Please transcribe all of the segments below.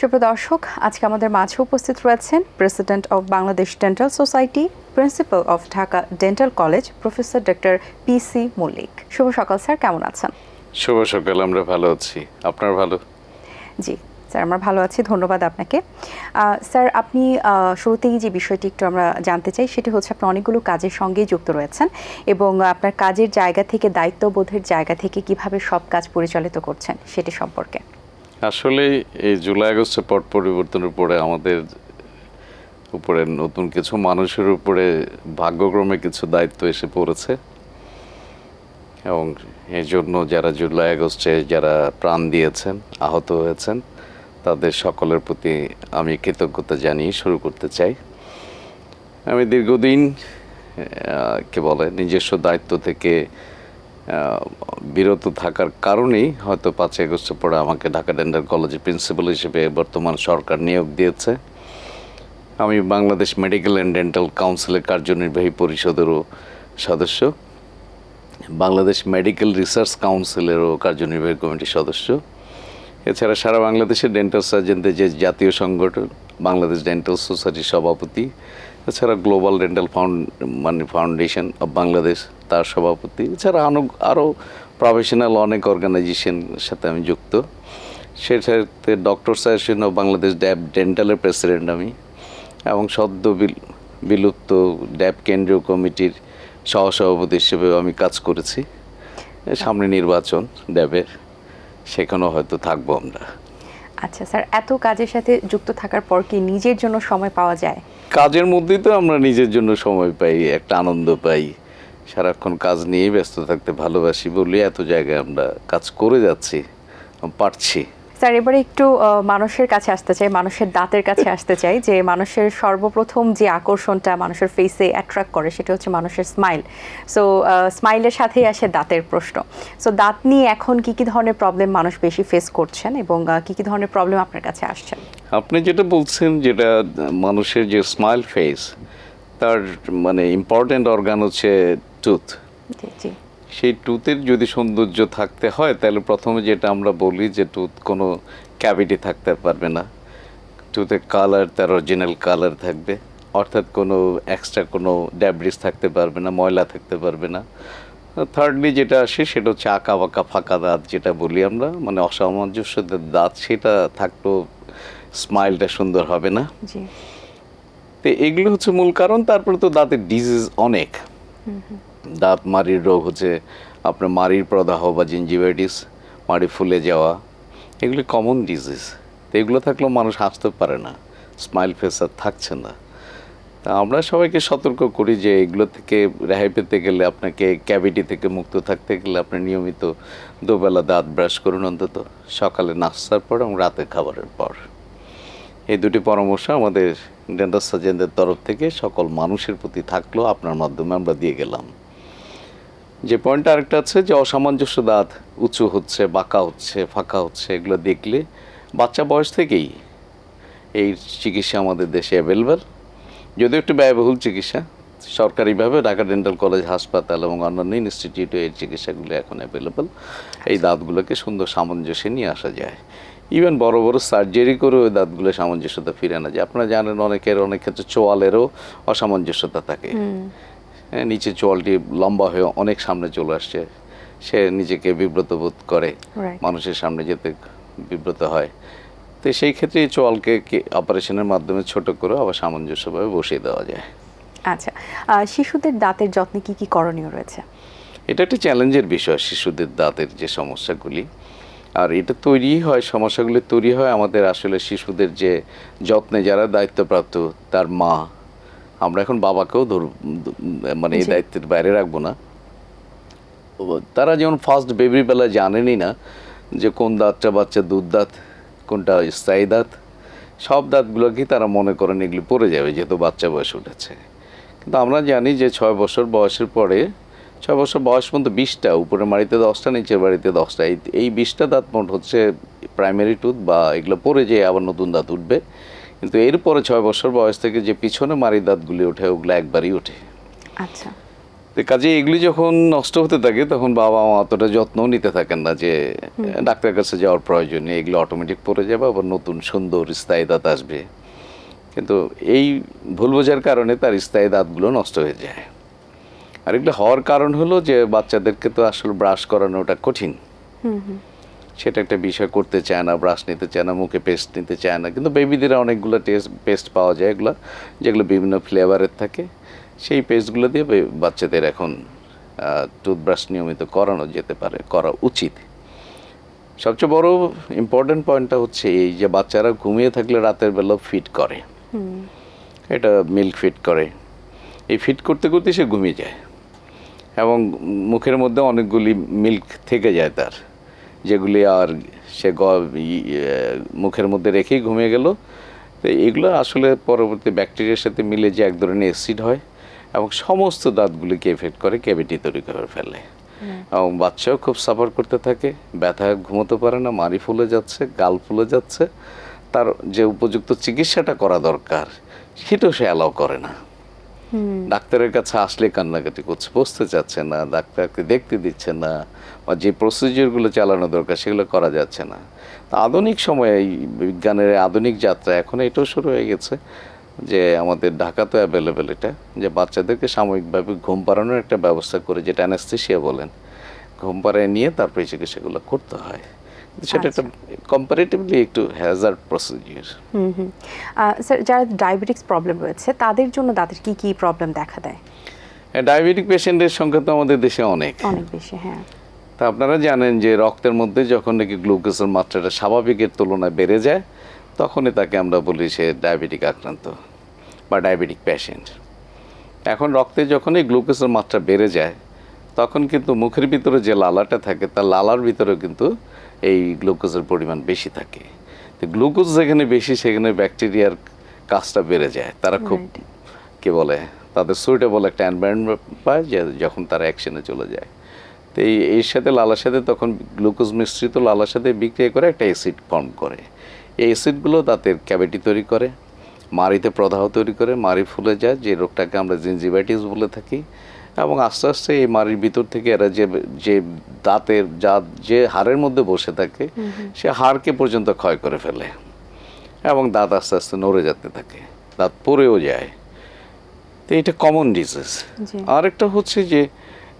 সুপ্রদর্শক আজকে আমাদের মাঝে উপস্থিত রয়েছেন president of Bangladesh dental society principal of Dhaka dental college professor doctor P C Mallick শুভ সকাল স্যার। কেমন আছেন? শুভ সকাল আমরা ভালো আছি। আপনার ভালো? জি স্যার, আমরা ভালো আছি, ধন্যবাদ আপনাকে। স্যার, আপনি শুরুতেই যে বিষয়টি একটু আমরা জানতে চাই, সেটি হচ্ছে আপনি অনেকগুলো কাজের সঙ্গেই যুক্ত রয়েছেন এবং আপনার কাজের জায়গা থেকে, দায়িত্ববোধের জায়গা থেকে কীভাবে সব কাজ পরিচালিত করছেন, সেটি সম্পর্কে। আসলে এই জুলাই আগস্টের পট পরিবর্তনের উপরে আমাদের উপরে নতুন কিছু মানুষের উপরে ভাগ্যক্রমে কিছু দায়িত্ব এসে পড়েছে। এবং এই জন্য যারা জুলাই আগস্টে যারা প্রাণ দিয়েছেন, আহত হয়েছেন তাদের সকলের প্রতি আমি কৃতজ্ঞতা জানিয়ে শুরু করতে চাই। আমি দীর্ঘদিন কে বলে, নিজস্ব দায়িত্ব থেকে বিরত থাকার কারণেই হয়তো পাঁচই আগস্টের পরে আমাকে ঢাকা ডেন্টাল কলেজের প্রিন্সিপাল হিসেবে বর্তমান সরকার নিয়োগ দিয়েছে। আমি বাংলাদেশ মেডিকেল অ্যান্ড ডেন্টাল কাউন্সিলের কার্যনির্বাহী পরিষদেরও সদস্য। বাংলাদেশ মেডিকেল রিসার্চ কাউন্সিলেরও কার্যনির্বাহী কমিটির সদস্য। এছাড়া সারা বাংলাদেশের ডেন্টাল সার্জনদের যে জাতীয় সংগঠন, বাংলাদেশ ডেন্টাল সোসাইটির সভাপতি, এছাড়া গ্লোবাল ডেন্টাল ফাউন্ড মানে ফাউন্ডেশন অব বাংলাদেশ তার সভাপতি, এছাড়া আরও আরও প্রফেশনাল অনেক অর্গানাইজেশনের সাথে আমি যুক্ত। সেটাতে doctor association of Bangladesh DAB ডেন্টালের president আমি এবং সদ্য বিল- বিলুপ্ত ড্যাব কেন্দ্রীয় কমিটির সহসভাপতি হিসেবেও আমি কাজ করেছি। সামনে নির্বাচন ড্যাবের সেখানেও হয়তো থাকব আমরা। আচ্ছা স্যার এত কাজের সাথে যুক্ত থাকার পর কি নিজের জন্য সময় পাওয়া যায়? কাজের মধ্যে তো আমরা নিজের জন্য সময় পাই একটা আনন্দ পাই। সারাক্ষণ কাজ নিয়েই ব্যস্ত থাকতে ভালোবাসি বলে এত জায়গায় আমরা কাজ করে যাচ্ছি পারছি। স্যার এবারে একটু মানুষের কাছে আসতে চাই মানুষের দাঁতের কাছে আসতে চাই যে মানুষের সর্বপ্রথম যে আকর্ষণটা মানুষের ফেসে অ্যাট্রাক্ট করে সেটা হচ্ছে মানুষের স্মাইল সো স্মাইলের সাথেই আসে দাঁতের প্রশ্ন. সো দাঁত নিয়ে এখন কি কি ধরনের প্রবলেম মানুষ বেশি ফেস করছেন এবং কি কি ধরনের প্রবলেম আপনার কাছে আসছেন? আপনি যেটা বলছেন যেটা মানুষের যে স্মাইল ফেস তার মানে ইম্পর্ট্যান্ট অর্গান হচ্ছে টুথ জি জি। সেই টুথের যদি সৌন্দর্য থাকতে হয় তাহলে প্রথমে যেটা আমরা বলি যে টুথ কোনো ক্যাভিটি থাকতে পারবে না। টুথের কালার তার অরিজিনাল কালার থাকবে। অর্থাৎ কোনো এক্সট্রা কোনো ড্যাবরিস থাকতে পারবে না ময়লা থাকতে পারবে না। থার্ডলি যেটা আসে সেটা হচ্ছে আঁকা বাঁকা ফাঁকা দাঁত যেটা বলি আমরা। মানে অসামঞ্জস্যদের দাঁত সেটা থাকলেও স্মাইলটা সুন্দর হবে না। তো এগুলো হচ্ছে মূল কারণ। তারপরে তো দাঁতের ডিজিজ অনেক। দাঁত মাড়ির রোগ হচ্ছে, আপনার মাড়ির প্রদাহ বা জিঞ্জিভাইটিস মাড়ি ফুলে যাওয়া, এগুলি কমন ডিজিজ তো এগুলো থাকলেও মানুষ হাসতে পারে না স্মাইল ফেস আর থাকছে না। তা আমরা সবাইকে সতর্ক করি যে এগুলো থেকে রেহাই পেতে গেলে আপনাকে ক্যাভিটি থেকে মুক্ত থাকতে গেলে আপনি নিয়মিত দুবেলা দাঁত ব্রাশ করুন অন্তত সকালে নাস্তার পর এবং রাতে খাবারের পর। এই দুটি পরামর্শ আমাদের ডেন্টাল সার্জনদের তরফ থেকে সকল মানুষের প্রতি থাকল আপনার মাধ্যমে আমরা দিয়ে গেলাম। যে পয়েন্টটা আরেকটা আছে যে অসামঞ্জস্য দাঁত উঁচু হচ্ছে বাঁকা হচ্ছে ফাঁকা হচ্ছে এগুলো দেখলে বাচ্চা বয়স থেকেই এই চিকিৎসা আমাদের দেশে অ্যাভেলেবেল যদিও একটু ব্যয়বহুল চিকিৎসা সরকারিভাবে ঢাকা ডেন্টাল কলেজ হাসপাতাল এবং অন্যান্য ইনস্টিটিউটে এই চিকিৎসাগুলো এখন অ্যাভেলেবল এই দাঁতগুলোকে সুন্দর সামঞ্জস্যে নিয়ে আসা যায়। ইভেন বড় বড় সার্জারি করেও ওই দাঁতগুলো সামঞ্জস্যতা ফিরে আনা যায়। আপনারা জানেন অনেকের অনেক ক্ষেত্রে চোয়ালেরও অসামঞ্জস্যতা থাকে। নিচে চোয়ালটি লম্বা হয়ে অনেক সামনে চলে আসছে। সে নিজেকে বিব্রত বোধ করে। মানুষের সামনে যেতে বিব্রত হয়। তো সেই ক্ষেত্রে এই চোয়ালকে অপারেশনের মাধ্যমে ছোট করে আবার সামঞ্জস্যভাবে বসিয়ে দেওয়া যায়। আচ্ছা শিশুদের দাঁতের যত্নে কি কি করণীয় রয়েছে? এটা একটা চ্যালেঞ্জের বিষয় শিশুদের দাঁতের যে সমস্যাগুলি। আর এটা তৈরি হয় সমস্যাগুলি তৈরি হয় আমাদের আসলে শিশুদের যে যত্নে যারা দায়িত্বপ্রাপ্ত তার মা আমরা এখন বাবাকেও ধর মানে এই দায়িত্বের বাইরে রাখব না। তারা যেমন ফার্স্ট বেবির বেলা জানেনই না যে কোন দাঁতটা বাচ্চা দুধ দাঁত কোনটা স্থায়ী দাঁত সব দাঁতগুলোকেই তারা মনে করেন এগুলি পড়ে যাবে যেহেতু বাচ্চা বয়স উঠেছে। কিন্তু আমরা জানি যে ছয় বছর বয়সের পরে ছয় বছর বয়স পর্যন্ত বিশটা উপরে বাড়িতে দশটা নিচের বাড়িতে দশটা এই এই বিশটা দাঁত মোট হচ্ছে প্রাইমারি টুথ বা এগুলো পরে যেয়ে আবার নতুন দাঁত উঠবে। কিন্তু এরপরে ছয় বছর বয়স থেকে যে পিছনে মারি দাঁতগুলি ওঠে ওগুলো একবারই ওঠে। আচ্ছা। কাজে এগুলি যখন নষ্ট হতে থাকে তখন বাবা মা অতটা যত্ন নিতে থাকেন না যে ডাক্তারের কাছে যাওয়ার প্রয়োজন নেই এগুলো অটোমেটিক পড়ে যাবে আবার নতুন সুন্দর স্থায়ী দাঁত আসবে। কিন্তু এই ভুল বোঝার কারণে তার স্থায়ী দাঁতগুলো নষ্ট হয়ে যায়। আর এগুলো হওয়ার কারণ হলো যে বাচ্চাদেরকে তো আসলে ব্রাশ করানোটা কঠিন। সেটা একটা বিষয় করতে চায় না ব্রাশ নিতে চায় না মুখে পেস্ট নিতে চায় না। কিন্তু বেবিদের অনেকগুলো টেস্ট পেস্ট পাওয়া যায় এগুলো যেগুলো বিভিন্ন ফ্লেভারের থাকে। সেই পেস্টগুলো দিয়ে বাচ্চাদের এখন টুথব্রাশ নিয়মিত করানো যেতে পারে করা উচিত। সবচেয়ে বড় ইম্পর্টেন্ট পয়েন্টটা হচ্ছে এই যে বাচ্চারা ঘুমিয়ে থাকলে রাতের বেলা ফিট করে। এটা মিল্ক ফিট করে। এই ফিট করতে করতে সে ঘুমিয়ে যায়। এবং মুখের মধ্যে অনেকগুলি মিল্ক থেকে যায় তার। যেগুলি আর সে মুখের মধ্যে রেখেই ঘুমিয়ে গেল। তো এগুলো আসলে পরবর্তী ব্যাকটেরিয়ার সাথে মিলে যে এক ধরনের অ্যাসিড হয় এবং সমস্ত দাঁতগুলিকে এফেক্ট করে ক্যাভিটি তৈরি করে ফেলে। এবং বাচ্চাও খুব সাফার করতে থাকে ব্যথা ঘুমোতে পারে না মারি ফুলে যাচ্ছে গাল ফুলে যাচ্ছে। তার যে উপযুক্ত চিকিৎসাটা করা দরকার সেটাও সে অ্যালাউ করে না। ডাক্তারের কাছে আসলে কান্নাকাটি করছে, বসতে চাচ্ছে না, ডাক্তারকে দেখতে দিচ্ছে না, বা যে প্রসিজিওরগুলো চালানো দরকার সেগুলো করা যাচ্ছে না। তা আধুনিক সময়ে এই বিজ্ঞানের আধুনিক যাত্রা এখন এটাও শুরু হয়ে গেছে যে আমাদের ঢাকাতে অ্যাভেলেবেল এটা, যে বাচ্চাদেরকে সাময়িকভাবে ঘুম পাড়ানোর একটা ব্যবস্থা করে, যেটা অ্যানাস্থেশিয়া বলেন। ঘুম পাড়ায় নিয়ে তারপরে চিকিৎসাগুলো করতে হয়। সেটা একটা কম্পারেটিভলি একটু হ্যাজার্ড প্রসিজিওর হুম হুম। আহ, স্যার যারা ডায়াবেটিক্স প্রবলেম রয়েছে তাদের জন্য দাঁতের কি কি প্রবলেম দেখা দেয়? ডায়াবেটিক পেশেন্টের সংখ্যা তো আমাদের দেশে অনেক। অনেক বেশি হ্যাঁ। তা আপনারা জানেন যে রক্তের মধ্যে যখন নাকি গ্লুকোজের মাত্রাটা স্বাভাবিকের তুলনায় বেড়ে যায় তখনই তাকে আমরা বলি সে ডায়াবেটিক আক্রান্ত বা ডায়াবেটিক পেশেন্ট এখন রক্তে যখন এই গ্লুকোজের মাত্রা বেড়ে যায় তখন কিন্তু মুখের ভিতরে যে লালাটা থাকে তার লালার ভিতরে কিন্তু এই গ্লুকোজের পরিমাণ বেশি থাকে। তো গ্লুকোজ যেখানে বেশি সেখানে ব্যাকটেরিয়ার কাজটা বেড়ে যায়। তারা খুব কে বলে তাদের সুইটেবল একটা এনভায়রনমেন্ট পায় যে যখন তারা অ্যাকশনে চলে যায়। তো এই এর সাথে লালার সাথে তখন গ্লুকোজ মিশ্রিত লালার সাথে বিক্রিয়া করে একটা অ্যাসিড ফর্ম করে। এই অ্যাসিডগুলো দাঁতের ক্যাভিটি তৈরি করে মাড়িতে প্রদাহ তৈরি করে মাড়ি ফুলে যায় যে রোগটাকে আমরা জিনজিভাইটিস বলে থাকি। এবং আস্তে আস্তে এই মাড়ির ভিতর থেকে এরা যে যে দাঁতের যা যে হাড়ের মধ্যে বসে থাকে সে হাড়কে পর্যন্ত ক্ষয় করে ফেলে এবং দাঁত আস্তে আস্তে নড়ে যেতে থাকে দাঁত পরেও যায়। তো এটা কমন ডিজিজ। আরেকটা হচ্ছে যে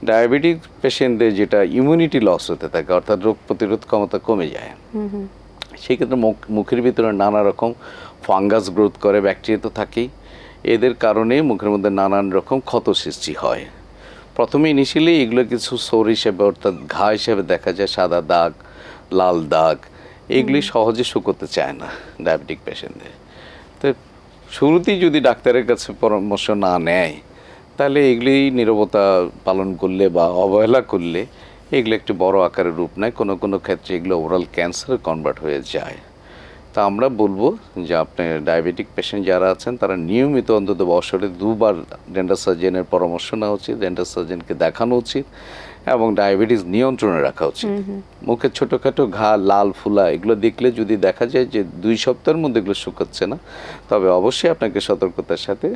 ডায়াবেটিক পেশেন্টদের যেটা ইমিউনিটি লস হতে থাকে অর্থাৎ রোগ প্রতিরোধ ক্ষমতা কমে যায় সেক্ষেত্রে মুখ মুখের ভিতরে নানা রকম ফাঙ্গাস গ্রোথ করে ব্যাকটেরিয়া তো থাকেই। এদের কারণে মুখের মধ্যে নানান রকম ক্ষত সৃষ্টি হয়। প্রথমে ইনিশিয়ালি এগুলো কিছু সোর হিসেবে অর্থাৎ ঘা হিসেবে দেখা যায় সাদা দাগ লাল দাগ এগুলি সহজে শুকোতে চায় না ডায়াবেটিক পেশেন্টদের তো শুরুতেই যদি ডাক্তারের কাছে পরামর্শ না নেয় তাহলে এগুলি নীরবতা পালন করলে বা অবহেলা করলে এগুলো একটি বড় আকারের রূপ নেয়। কোনো কোনো ক্ষেত্রে এগুলো ওরাল ক্যান্সারে কনভার্ট হয়ে যায়। তা আমরা বলব যে আপনি ডায়াবেটিক পেশেন্ট যারা আছেন তারা নিয়মিত অন্তত বছরে দুবার ডেন্টাল সার্জেনের পরামর্শ নেওয়া উচিত ডেন্টাল সার্জেনকে দেখানো উচিত এবং ডায়াবেটিস নিয়ন্ত্রণে রাখা উচিত। মুখে ছোটোখাটো ঘা লাল ফুলা এগুলো দেখলে যদি দেখা যায় যে দুই সপ্তাহের মধ্যে এগুলো শুকাচ্ছে না তবে অবশ্যই আপনাকে সতর্কতার সাথে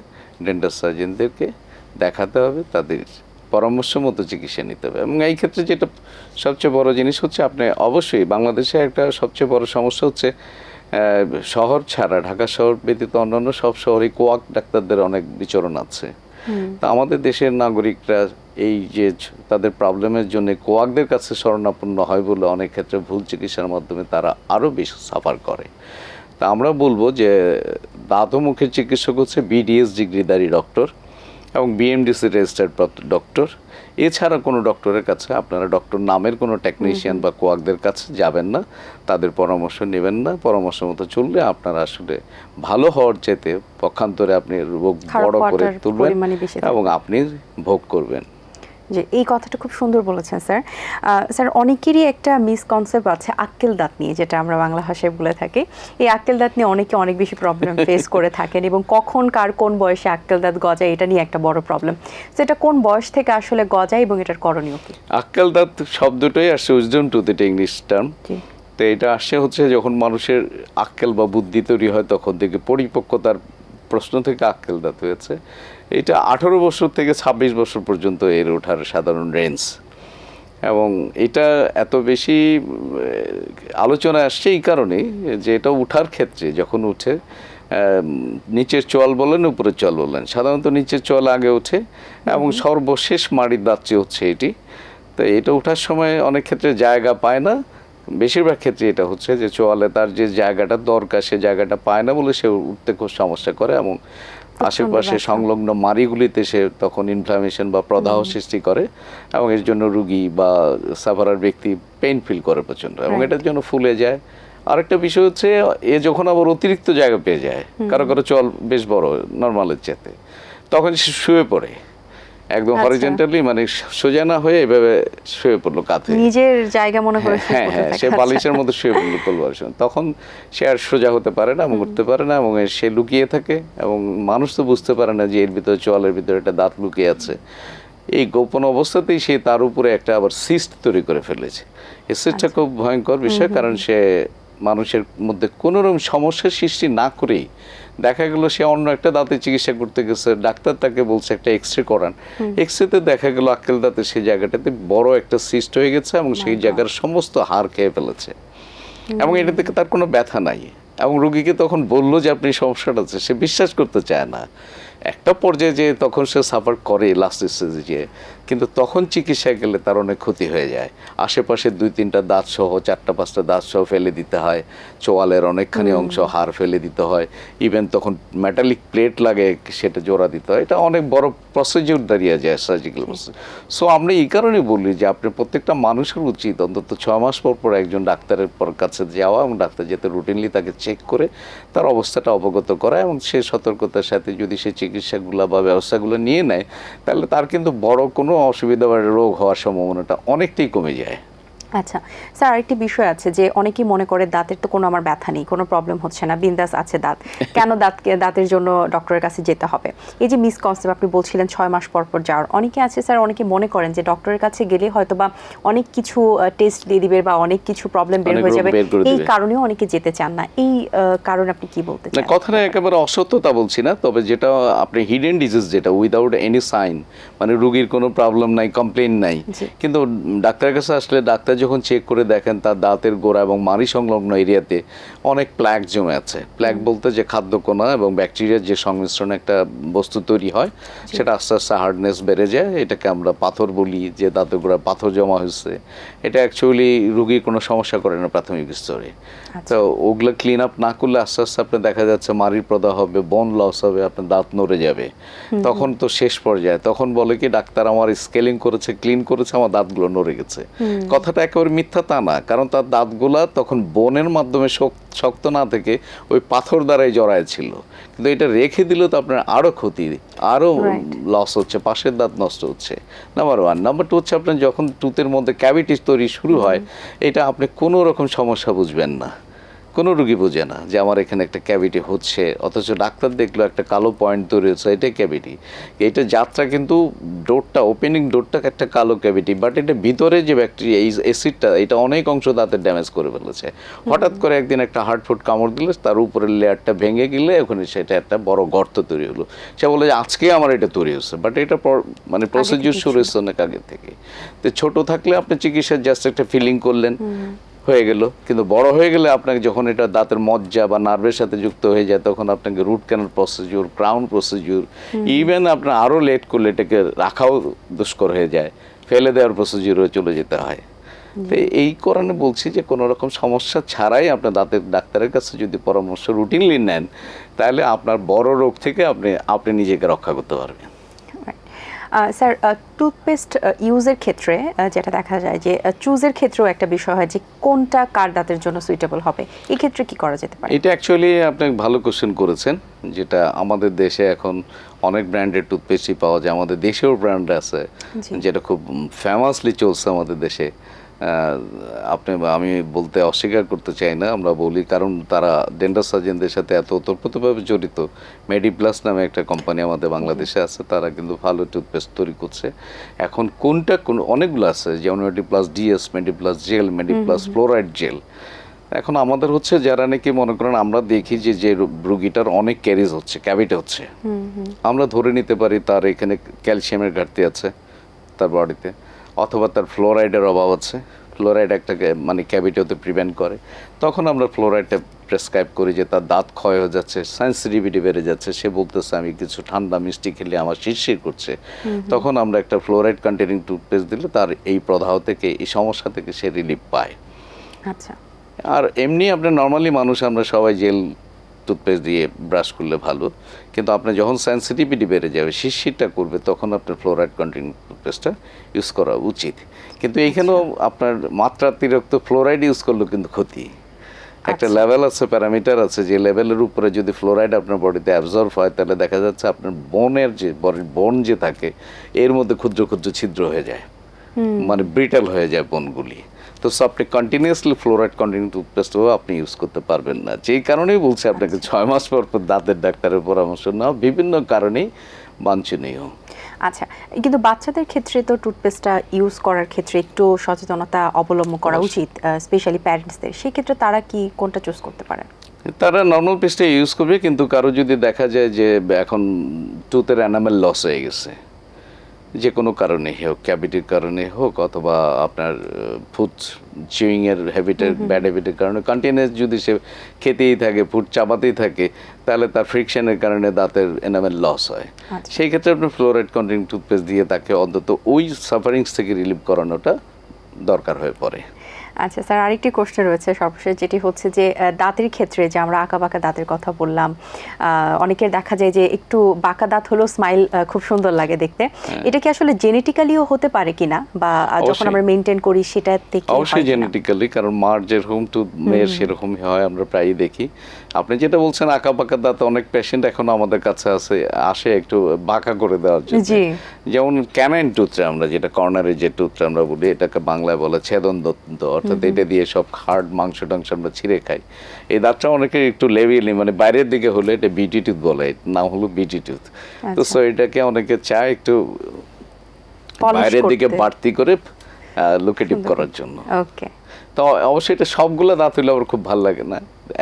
ডেন্টাল সার্জেনদেরকে দেখাতে হবে তাদের পরামর্শ মতো চিকিৎসা নিতে হবে। এবং এই ক্ষেত্রে যেটা সবচেয়ে বড় জিনিস হচ্ছে আপনি অবশ্যই বাংলাদেশে একটা সবচেয়ে বড় সমস্যা হচ্ছে শহর ছাড়া ঢাকা শহর ব্যতীত অন্যান্য সব শহরে কোয়াক ডাক্তারদের অনেক বিচরণ আছে। তা আমাদের দেশের নাগরিকরা এই যে তাদের প্রবলেমের জন্য কোয়াকদের কাছে শরণাপন্ন হয় বলে অনেক ক্ষেত্রে ভুল চিকিৎসার মাধ্যমে তারা আরও বেশি সাফার করে। তা আমরা বলব যে দাঁত মুখের চিকিৎসক হচ্ছে বিডিএস ডিগ্রিধারী ডক্টর। এবং বিএমডিসি রেজিস্টার্ড প্রাপ্ত ডক্টর এছাড়া কোনো ডক্টরের কাছে আপনারা ডক্টর নামের কোনো টেকনিশিয়ান বা কোয়াকদের কাছে যাবেন না। তাদের পরামর্শ নেবেন না। পরামর্শ মতো চললে আপনারা আসলে ভালো হওয়ার চেতে পক্ষান্তরে আপনি রোগ বড় করে তুলবেন। এবং আপনি ভোগ করবেন। যে এই কথাটা খুব সুন্দর বলেছেন স্যার। স্যার অনেকেরই একটা মিসকনসেপ্ট আছে আক্কেল দাঁত নিয়ে যেটা আমরা বাংলা ভাষায় বলে থাকি। এই আক্কেল দাঁত নিয়ে অনেকে অনেক বেশি প্রবলেম ফেস করে থাকেন এবং কখন কার কোন বয়সে আক্কেল দাঁত গজায় এটা নিয়ে একটা বড় প্রবলেম সেটা কোন বয়স থেকে আসলে গজায় এবং এটার করণীয় কি? আক্কেল দাঁত শব্দটাই আসছে উইজডম টু এটা ইংলিশ টার্ম তো এটা আসে হচ্ছে যখন মানুষের আক্কেল বা বুদ্ধি তৈরি হয় তখন থেকে পরিপক্কতার প্রশ্ন থেকে আক্কেল দাঁত হয়েছে। এটা আঠারো বছর থেকে ছাব্বিশ বছর পর্যন্ত এর ওঠার সাধারণ রেঞ্জ। এবং এটা এত বেশি আলোচনা আসছে এই কারণে যে এটা উঠার ক্ষেত্রে যখন উঠে নিচের চল বলেন উপরের চল বলেন সাধারণত নিচের চল আগে ওঠে এবং সর্বশেষ মাড়ির দাঁতটি হচ্ছে এটি। তো এটা ওঠার সময় অনেক ক্ষেত্রে জায়গা পায় না। বেশিরভাগ ক্ষেত্রে এটা হচ্ছে যে চোয়ালে তার যে জায়গাটা দরকার সে জায়গাটা পায় না বলে সে উঠতে খুব সমস্যা করে এবং আশেপাশে সংলগ্ন মারিগুলিতে সে তখন ইনফ্লামেশন বা প্রদাহ সৃষ্টি করে এবং এর জন্য রুগী বা সাফারার ব্যক্তি পেইন ফিল করে প্রচণ্ড এবং এটার জন্য ফুলে যায়। আরেকটা বিষয় হচ্ছে এ যখন আবার অতিরিক্ত জায়গা পেয়ে যায় কারও কারও চল বেশ বড় নর্মালের চেতে তখন সে শুয়ে পড়ে। একদম আচ্ছা। হরিজেন্টালি মানে সোজা না হয়ে এভাবে শুয়ে পড়ল কাঁধে নিজের জায়গা মনে করে হ্যাঁ হ্যাঁ সে আচ্ছা। বালিশের মধ্যে শুয়ে পড়ল সময় তখন সে আর সোজা হতে পারে না এবং উঠতে পারে না এবং সে লুকিয়ে থাকে এবং মানুষ তো বুঝতে পারে না যে এর ভিতরে চলের ভিতরে একটা দাঁত লুকিয়ে আছে এই গোপন অবস্থাতেই সে তার উপরে একটা আবার সিস্ট তৈরি করে ফেলেছে এই সিস্টটা আচ্ছা। খুব ভয়ঙ্কর বিষয় কারণ সে মানুষের মধ্যে কোনোরকম সমস্যার সৃষ্টি না করেই দেখা গেল সে অন্য একটা দাঁতে চিকিৎসা করতে গেছে ডাক্তার তাকে বলছে একটা এক্স রে করান। এক্স রেতে দেখা গেল আক্কেল দাঁতে সেই জায়গাটাতে বড় একটা সিস্ট হয়ে গেছে এবং সেই জায়গার সমস্ত হাড় খেয়ে ফেলেছে। এবং এটা থেকে তার কোনো ব্যথা নাই। এবং রুগীকে তখন বলল যে আপনি সমস্যাটা আছে। সে বিশ্বাস করতে চায় না। একটা পর্যায়ে যে তখন সে সাফার করে লাস্ট স্টেজে যে কিন্তু তখন চিকিৎসায় গেলে তার অনেক ক্ষতি হয়ে যায়। আশেপাশে দুই তিনটা দাঁত সহ চারটা পাঁচটা দাঁত সহ ফেলে দিতে হয়। চোয়ালের অনেকখানি অংশ হাড় ফেলে দিতে হয়। ইভেন তখন মেটালিক প্লেট লাগে সেটা জোড়া দিতে হয়। এটা অনেক বড় প্রসিডিউর দাঁড়িয়ে যায় সার্জিক্যাল সো আমরা এই কারণে বলি যে আপনি প্রত্যেকটা মানুষের উচিত অন্তত ছ মাস পর পর একজন ডাক্তারের পর কাছে যাওয়া এবং ডাক্তার যাতে রুটিনলি তাকে চেক করে তার অবস্থাটা অবগত করা এবং সে সতর্কতার সাথে যদি সে চিকিৎসাগুলো বা ব্যবস্থাগুলো নিয়ে নেয়, তাহলে তার কিন্তু বড় কোনো অসুবিধা বা রোগ হওয়ার সম্ভাবনাটা অনেকটাই কমে যায়। আচ্ছা স্যার আরেকটি বিষয় আছে যে অনেকেই মনে করে দাঁতের তো কোনো আমার ব্যথা নেই কোনো প্রবলেম হচ্ছে না বিন্দাস আছে দাঁত। কেন দাঁতকে দাঁতের জন্য ডক্টরের কাছে যেতে হবে? এই যে মিসকনসেপ্ট আপনি বলছিলেন ছয় মাস পর পর যাওয়ার অনেকে আছে স্যার অনেকে মনে করেন যে ডক্টরের কাছে গেলে হয়তো বা অনেক কিছু টেস্ট দিয়ে দিবে বা অনেক কিছু প্রবলেম বের হয়ে যাবে। এই কারণেও অনেকে যেতে চান না। এই কারণে আপনি কি বলতে চান? কথাটা একেবারে অসত্যতা বলছি না তবে যেটা আপনি হিডেন ডিজিজ যেটা উইদাউট এনি সাইন মানে রুগীর কোনো প্রবলেম নাই কমপ্লেন নাই। কিন্তু ডাক্তারের কাছে আসলে ডাক্তার যখন চেক করে দেখেন তার দাঁতের গোড়া এবং মাড়ি সংলগ্ন এরিয়াতে অনেক প্ল্যাক জমে আছে। প্ল্যাক বলতে যে খাদ্যকণা এবং ব্যাকটেরিয়ার যে সংমিশ্রণে একটা বস্তু তৈরি হয় সেটা আস্তে আস্তে হার্ডনেস বেড়ে যায়। এটাকে আমরা পাথর বলি যে দাঁতের গোড়া পাথর জমা হয়েছে। এটা অ্যাকচুয়ালি রুগীর কোনো সমস্যা করে না প্রাথমিক স্তরে। তো ওগুলো ক্লিন আপ না করলে আস্তে আস্তে আপনার দেখা যাচ্ছে মাড়ির প্রদাহ হবে বন লস হবে আপনার দাঁত নড়ে যাবে। তখন তো শেষ পর্যায়ে। তখন বলে কি ডাক্তার আমার স্কেলিং করেছে ক্লিন করেছে আমার দাঁতগুলো নড়ে গেছে। কথাটা একেবারে মিথ্যা তা না কারণ তার দাঁতগুলা তখন বনের মাধ্যমে শক- শক্ত না থেকে ওই পাথর দ্বারাই জড়ায় ছিল। কিন্তু এটা রেখে দিলে তো আপনার আরও ক্ষতি আরও লস হচ্ছে পাশের দাঁত নষ্ট হচ্ছে। নাম্বার ওয়ান নাম্বার টু হচ্ছে আপনার যখন টুথের মধ্যে ক্যাভিটিস তৈরি শুরু হয় এটা আপনি কোনো রকম সমস্যা বুঝবেন না। কোনো রুগী বোঝে না যে আমার এখানে একটা ক্যাভিটি হচ্ছে অথচ ডাক্তার দেখল একটা কালো পয়েন্ট তৈরি হচ্ছে এটাই ক্যাভিটি এটা যাত্রা কিন্তু ডোরটা ওপেনিং ডোরটা একটা কালো ক্যাভিটি বাট এটা ভিতরে যে ব্যাকটেরিয়া এই অ্যাসিডটা এটা অনেক অংশ দাঁতের ড্যামেজ করে ফেলেছে। হঠাৎ করে একদিন একটা হার্ট ফুট কামড় দিলে তার উপরের লেয়ারটা ভেঙে গেলে ওখানে সেটা একটা বড় গর্ত তৈরি হলো। সে বলে যে আজকে আমার এটা তৈরি হচ্ছে। বাট এটা মানে প্রসিডিউর শুরু হচ্ছে অনেক আগে থেকে। তো ছোট থাকলে আপনি চিকিৎসার জাস্ট একটা ফিলিং করলেন। হয়ে গেল। কিন্তু বড় হয়ে গেলে আপনাকে যখন এটা দাঁতের মজ্জা বা নার্ভের সাথে যুক্ত হয়ে যায় তখন আপনাকে root canal procedure crown procedure even আপনার আরও লেট করলে এটাকে রাখাও দুষ্কর হয়ে যায়। ফেলে দেওয়ার প্রসিডিউরে চলে যেতে হয়। তো এই কারণে বলছি যে কোনো রকম সমস্যা ছাড়াই আপনার দাঁতের ডাক্তারের কাছে যদি পরামর্শ রুটিনলি নেন তাহলে আপনার বড় রোগ থেকে আপনি আপনি নিজেকে রক্ষা করতে পারবেন। স্যার টুথপেস্ট ইউজের ক্ষেত্রে যেটা দেখা যায় যে চুজের ক্ষেত্রেও একটা বিষয় হয় যে কোনটা কার দাঁতের জন্য সুইটেবল হবে। এই ক্ষেত্রে কি করা যেতে পারে? এটা অ্যাকচুয়ালি আপনি ভালো কোশ্চেন করেছেন যেটা আমাদের দেশে এখন অনেক ব্র্যান্ডের টুথপেস্টই পাওয়া যায়। আমাদের দেশেও ব্র্যান্ড আছে যেটা খুব ফেমাসলি চলছে আমাদের দেশে। আপনি আমি বলতে অস্বীকার করতে চাই না আমরা বলি কারণ তারা ডেন্টাল সার্জনদের সাথে এত ওতপ্রোতভাবে জড়িত। মেডিপ্লাস নামে একটা কোম্পানি আমাদের বাংলাদেশে আছে তারা কিন্তু ভালো টুথপেস্ট তৈরি করছে। এখন কোনটা কোন অনেকগুলো আছে যেমন Mediplus DS Mediplus gel Mediplus fluoride gel এখন আমাদের হচ্ছে যারা নাকি মনে করেন আমরা দেখি যে যে রোগীটার অনেক ক্যারিজ হচ্ছে ক্যাভিটি হচ্ছে। আমরা ধরে নিতে পারি তার এখানে ক্যালসিয়ামের ঘাটতি আছে তার বডিতে অথবা তার ফ্লোরাইডের অভাব আছে। ফ্লোরাইড একটা কে- মানে ক্যাভিটি হতে প্রিভেন্ট করে। তখন আমরা ফ্লোরাইডটা প্রেসক্রাইব করি যে তার দাঁত ক্ষয় হয়ে যাচ্ছে সেন্সিটিভিটি বেড়ে যাচ্ছে। সে বলতেছে আমি কিছু ঠান্ডা মিষ্টি খেলে আমার শিরশির করছে। তখন আমরা একটা ফ্লোরাইড কন্টেনিং টুথপেস্ট দিলে তার এই প্রদাহ থেকে এই সমস্যা থেকে সে রিলিফ পায়। আচ্ছা। আর এমনি আপনার নর্মালি মানুষ আমরা সবাই জেল টুথপেস্ট দিয়ে ব্রাশ করলে ভালো। কিন্তু আপনার যখন সেন্সিটিভিটি বেড়ে যাবে শিরশিরটা করবে তখন আপনার ফ্লোরাইড কন্টেন্ট টুথপেস্টটা ইউজ করা উচিত। কিন্তু এইখানেও আপনার মাত্রাতিরিক্ত ফ্লোরাইড ইউজ করলেও কিন্তু ক্ষতি। একটা আচ্ছা। লেভেল আছে প্যারামিটার আছে যে লেভেলের উপরে যদি ফ্লোরাইড আপনার বডিতে অ্যাবজর্ভ হয় তাহলে দেখা যাচ্ছে আপনার বোনের যে বডির বোন যে থাকে এর মধ্যে ক্ষুদ্র ক্ষুদ্র ছিদ্র হয়ে যায়। মানে ব্রিটাল হয়ে যায় বোনগুলি তো আপনি কন্টিনিউয়াসলি ফ্লোরাইড কন্টিনিউ টুথপেস্টও আপনি ইউজ করতে পারবেন না। যেই কারণেই বলছি আপনাকে ছয় মাস পর পর দাঁতের ডাক্তারের পরামর্শ নেওয়া বিভিন্ন কারণেই বাঞ্ছনীয়। আচ্ছা কিন্তু বাচ্চাদের ক্ষেত্রে তো টুথপেস্টটা ইউজ করার ক্ষেত্রে একটু সচেতনতা অবলম্বন করা উচিত স্পেশালি প্যারেন্টসদের সেই ক্ষেত্রে তারা কি কোনটা চুজ করতে পারেন তারা নর্মাল পেস্টে ইউজ করবে কিন্তু কারও যদি দেখা যায় যে এখন টুথের অ্যানামেল লস হয়ে গেছে যে কোনো কারণে হোক ক্যাভিটির কারণে হোক অথবা আপনার ফুড চুইংয়ের হ্যাবিটের ব্যাড হ্যাবিটের কারণে কন্টিনিউস যদি সে খেতেই থাকে ফুড চাপাতেই থাকে তাহলে তার ফ্রিকশনের কারণে দাঁতের এনামেল লস হয়। আচ্ছা। সেই ক্ষেত্রে আপনি ফ্লোরাইড কন্টেন্ট টুথপেস্ট দিয়ে তাকে অন্তত ওই সাফারিংস থেকে রিলিভ করানোটা দরকার হয়ে পড়ে। আচ্ছা স্যার আরেকটি কোশ্চেন রয়েছে সর্বশেষ যেটি হচ্ছে যে দাঁতের ক্ষেত্রে যে আমরা আঁকা বাঁকা দাঁতের কথা বললাম অনেকের দেখা যায় যে একটু বাঁকা দাঁত হলেও স্মাইল খুব সুন্দর লাগে দেখতে। এটা কি আসলে জেনেটিক্যালিও হতে পারে কিনা? বা যখন আমরা মেনটেন করি সেটা থেকে অবশ্যই জেনেটিক্যালি কারণ মার যেরকম টু মেয়ের সেরকমই হয় আমরা প্রায়ই দেখি। আপনি যেটা বলছেন আঁকা বাঁকা দাঁত অনেক পেশেন্ট এখন আমাদের কাছে আছে আসে একটু বাঁকা করে দেওয়ার জন্য। যেমন ক্যানাইন টুথটা আমরা যেটা কর্নারের যে টুথটা আমরা বলি এটাকে বাংলায় বলে ছেদন দন্ত অর্থাৎ এটা দিয়ে সব হাড় মাংস টাংস আমরা ছিঁড়ে খাই। এই দাঁতটা অনেকে একটু লেভেলি মানে বাইরের দিকে হলে এটা বিটি টুথ বলে নাম হলো বিটি টুথ। তো আচ্ছা। সো এটাকে অনেকে চায় একটু বাইরের দিকে বাড়তি করে লোকেটিভ করার জন্য। ওকে তো অবশ্যই এটা সবগুলো দাঁত হলে আমার খুব ভালো লাগে না।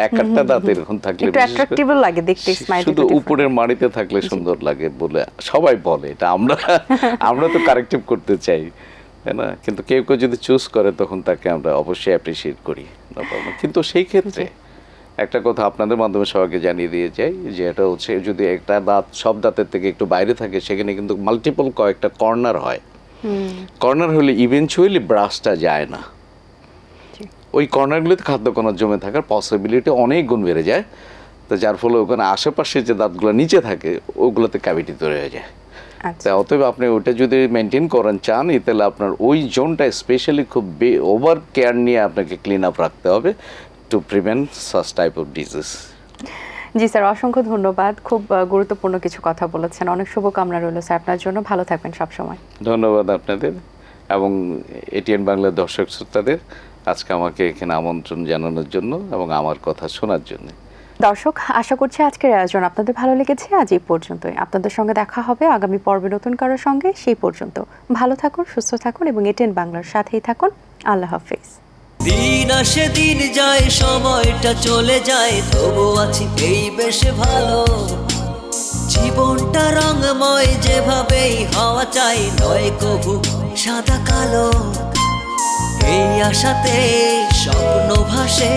এক একটা দাঁত এরকম থাকলে একটু অ্যাট্রাকটিভ লাগে দেখতে স্মাইল শুধু উপরের মাড়িতে থাকলে সুন্দর লাগে বলে। সবাই বলে এটা আমরা আমরা তো কারেক্টিভ করতে চাই। তাই না? কিন্তু কেউ কেউ যদি চুজ করে তখন তাকে আমরা অবশ্যই অ্যাপ্রিসিয়েট করি কিন্তু সেই ক্ষেত্রে একটা কথা আপনাদের মাধ্যমে সবাইকে জানিয়ে দিয়ে যাই যে এটা হচ্ছে যদি একটা দাঁত সব দাঁতের থেকে একটু বাইরে থাকে সেখানে কিন্তু মাল্টিপল কয়েকটা কর্নার হয়। কর্নার হলে ইভেনচুয়ালি ব্রাশটা যায় না। ওই কর্নারগুলোতে খাদ্যকণা জমে থাকার পসিবিলিটি অনেক গুণ বেড়ে যায়। তো যার ফলে ওখানে আশেপাশে যে দাঁতগুলো নিচে থাকে ওগুলোতে ক্যাভিটি তৈরি হয়ে যায়। তা অতএব আপনি ওটা যদি মেনটেন করেন চান তাহলে আপনার ওই জোনটা স্পেশালি খুব ওভার কেয়ার নিয়ে আপনাকে ক্লিন আপ রাখতে হবে to prevent such type of disease G sir অসংখ্য ধন্যবাদ। খুব গুরুত্বপূর্ণ কিছু কথা বলেছেন। অনেক শুভকামনা রইল স্যার আপনার জন্য। ভালো থাকবেন সবসময়। ধন্যবাদ আপনাদের এবং এটিএন বাংলার দর্শক শ্রোতাদের আজকে আমাকে এখানে আমন্ত্রণ জানানোর জন্য এবং আমার কথা শোনার জন্য। দর্শক, আশা করছি আজকের আয়োজন আপনাদের ভালো লেগেছে। আজ এই পর্যন্তই। আপনাদের সঙ্গে দেখা হবে আগামী পর্বে নতুন কারোর সঙ্গে, সেই পর্যন্ত। ভালো থাকুন, সুস্থ থাকুন এবং এটেন বাংলার সাথেই থাকুন। আল্লাহ হাফিজ। দিন আসে দিন যায়, সময়টা চলে যায়, তবু আছি এই বেশ ভালো। জীবনটা রঙময় যেভাবেই হওয়া চাই, নয় কবু সাদা কালো। এই আশাতে স্বপ্ন ভাসে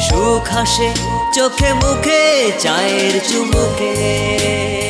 সুখ হাসে চোখে মুখে চায়ের চুমুকে।